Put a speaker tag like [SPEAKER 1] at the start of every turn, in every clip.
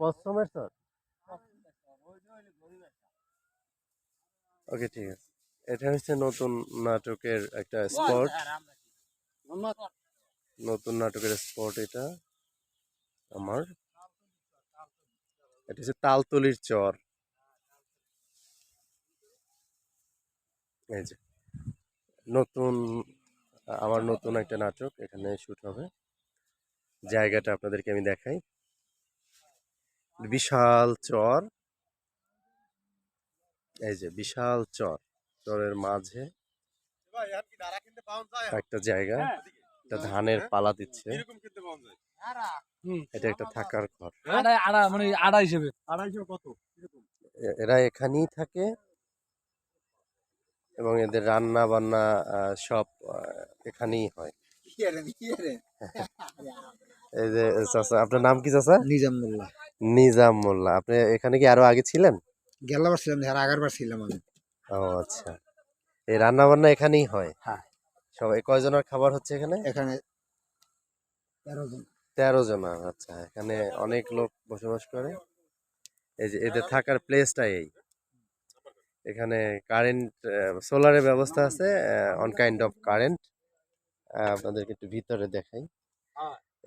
[SPEAKER 1] কসমের sir? ওকে ঠিক আছে। এটা হচ্ছে নতুন নাটকের একটা স্পট। নতুন নাটকের স্পট এটা। আমার। এটা হচ্ছে তালতলির চর। এই যে। নতুন আমার নতুন একটা নাটক এখানে শুট হবে। জায়গাটা আপনাদেরকে আমি দেখাই। বিশাল চর। এই যে বিশাল চর। চরের মাঝে একটা জায়গা। একটা ধানের পালা দিচ্ছে। এটা একটা থাকার ঘর।
[SPEAKER 2] মানে আড়া হিসেবে।
[SPEAKER 3] কত?
[SPEAKER 1] এরা এখানেই থাকে। এবং এদের রান্না বান্না আহ, সব এখানেই হয়। এই যে চাচা আপনার নাম কি চাচা?
[SPEAKER 3] নিজাম মোল্লা
[SPEAKER 1] নিজাম মোল্লা আপনি এখানে কি আরও আগে ছিলেন?
[SPEAKER 3] গেলাবার ছিলাম আর আগের বার ছিলাম আমি।
[SPEAKER 1] ও আচ্ছা। এই রান্না বান্না এখানেই হয়?
[SPEAKER 3] হ্যাঁ।
[SPEAKER 1] সবাই কয়জনের খাবার হচ্ছে এখানে?
[SPEAKER 3] এখানে তেরো জন।
[SPEAKER 1] তেরো জনের আচ্ছা। এখানে অনেক লোক বসবাস করে। এই যে এদের থাকার প্লেসটা এই। এখানে কারেন্ট সোলারের ব্যবস্থা আছে অন কাইন্ড অফ কারেন্ট আপনাদেরকে একটু ভিতরে দেখাই।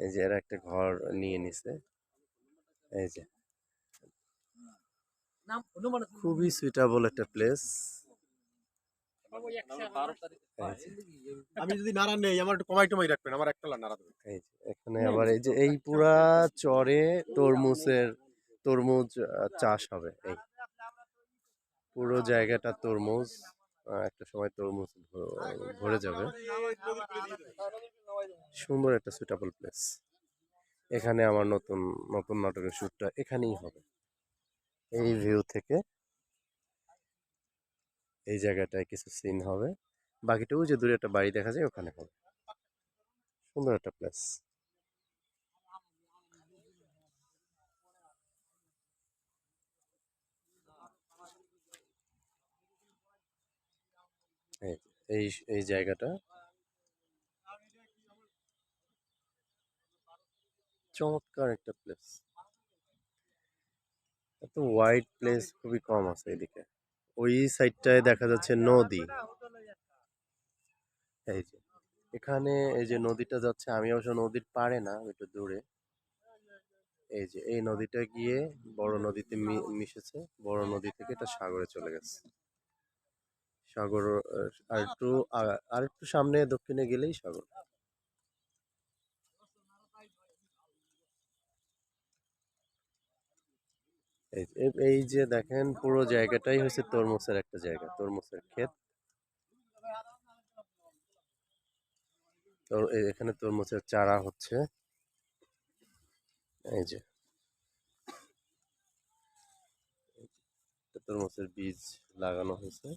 [SPEAKER 1] এই যে এরা একটা ঘর নিয়ে নিছে। এই যে খুবই সুইটেবল একটা প্লেস
[SPEAKER 4] আমি যদি নাড়া নেই আমার একটু কমাই টমাই রাখবেন আমার একটা নাড়া দেবেন
[SPEAKER 1] এই যে এখানে আবার এই যে এই পুরা চরে তরমুজের তরমুজ চাষ হবে এই পুরো জায়গাটা তরমুজ একটা সময় তরমুজ ভরে যাবে সুন্দর একটা সুইটেবল প্লেস এখানে আমার নতুন নতুন নাটকের শ্যুটটা এখানেই হবে। এই ভিউ থেকে এই জায়গাটায় কিছু সিন হবে। বাকিটাও যে দূরে একটা বাড়ি দেখা যায়, ওখানে হবে। সুন্দর একটা প্লেস এই এই জায়গাটা চমৎকার একটা প্লেস এত ওয়াইড প্লেস খুবই কম আছে এদিকে। ওই সাইডটায় দেখা যাচ্ছে নদী। এই যে, এখানে এই যে নদীটা যাচ্ছে, আমি অবশ্য নদীর পাড়ে না, একটু দূরে। এই যে, এই নদীটা গিয়ে বড় নদীতে মিশেছে। বড় নদী থেকে এটা সাগরে চলে গেছে। সাগর আর একটু আর একটু সামনে দক্ষিণে গেলেই সাগর। এই যে- দেখেন পুরো জায়গাটাই হচ্ছে তরমুজের একটা জায়গা, তরমুজের ক্ষেত। এখানে তরমুজের চারা হচ্ছে। এই যে। তরমুজের বীজ লাগানো হয়েছে।